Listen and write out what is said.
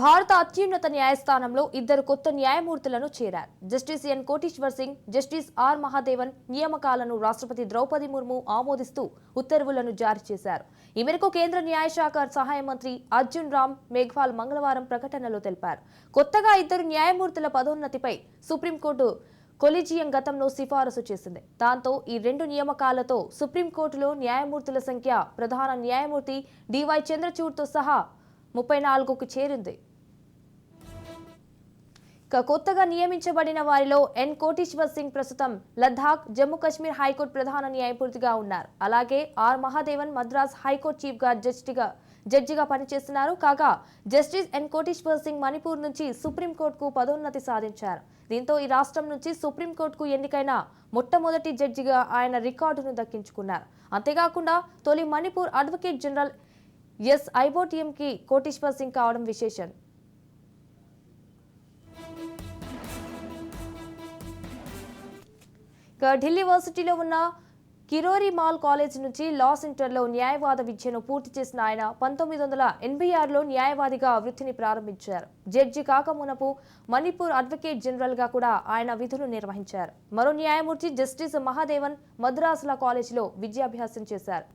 భారత అత్యున్నత న్యాయస్థానంలో ఇద్దరు కొత్త న్యాయమూర్తులను చేరారు. Justice N Koteshwar Singh justice R Mahadevan నియామకాలను రాష్ట్రపతి ద్రౌపది ముర్ము ఆమోదిస్తూ ఉత్తర్వులను జారీ చేశారు. ఈ మేరకు కేంద్ర న్యాయశాఖ సహాయ మంత్రి అర్జున్ రామ్ మేఘ్వాల్ మంగళవారం ప్రకటనలో తెలిపారు. కొత్తగా ఇద్దరు న్యాయమూర్తుల పదోన్నతిపై సుప్రీంకోర్టు కొలిజియం గతంలో సిఫారసు చేసింది. దాంతో ఈ రెండు నియామకాలతో సుప్రీంకోర్టులో న్యాయమూర్తుల సంఖ్య ప్రధాన న్యాయమూర్తి డివై చంద్రచూడ్తో సహా ముప్పై నాలుగుకు చేరింది. ఇక కొత్తగా నియమించబడిన వారిలో ఎన్ కోటీశ్వర్ సింగ్ ప్రస్తుతం లద్దాఖ్ జమ్మూ కాశ్మీర్ హైకోర్టు ప్రధాన న్యాయమూర్తిగా ఉన్నారు. అలాగే ఆర్ మహాదేవన్ మద్రాస్ హైకోర్టు చీఫ్గా జడ్జిగా జడ్జిగా పనిచేస్తున్నారు. కాగా జస్టిస్ ఎన్ కోటీశ్వర్ సింగ్ మణిపూర్ నుంచి సుప్రీంకోర్టుకు పదోన్నతి సాధించారు. దీంతో ఈ రాష్ట్రం నుంచి సుప్రీంకోర్టుకు ఎన్నికైన మొట్టమొదటి జడ్జిగా ఆయన రికార్డును దక్కించుకున్నారు. అంతేకాకుండా తొలి మణిపూర్ అడ్వకేట్ జనరల్ ఎస్ ఐబోటిఎంకి కోటీశ్వర్ సింగ్ కావడం విశేషం. ఇక ఢిల్లీ యూనివర్సిటీలో ఉన్న కిరోరి మాల్ కాలేజ్ నుంచి లా సెంటర్లో న్యాయవాద విద్యను పూర్తి చేసిన ఆయన పంతొమ్మిది వందల ఎనభై ఆరులో న్యాయవాదిగా వృత్తిని ప్రారంభించారు. జడ్జి కాకమునపు మణిపూర్ అడ్వకేట్ జనరల్గా కూడా ఆయన విధులు నిర్వహించారు. మరో న్యాయమూర్తి జస్టిస్ మహాదేవన్ మద్రాసుల కాలేజీలో విద్యాభ్యాసం చేశారు.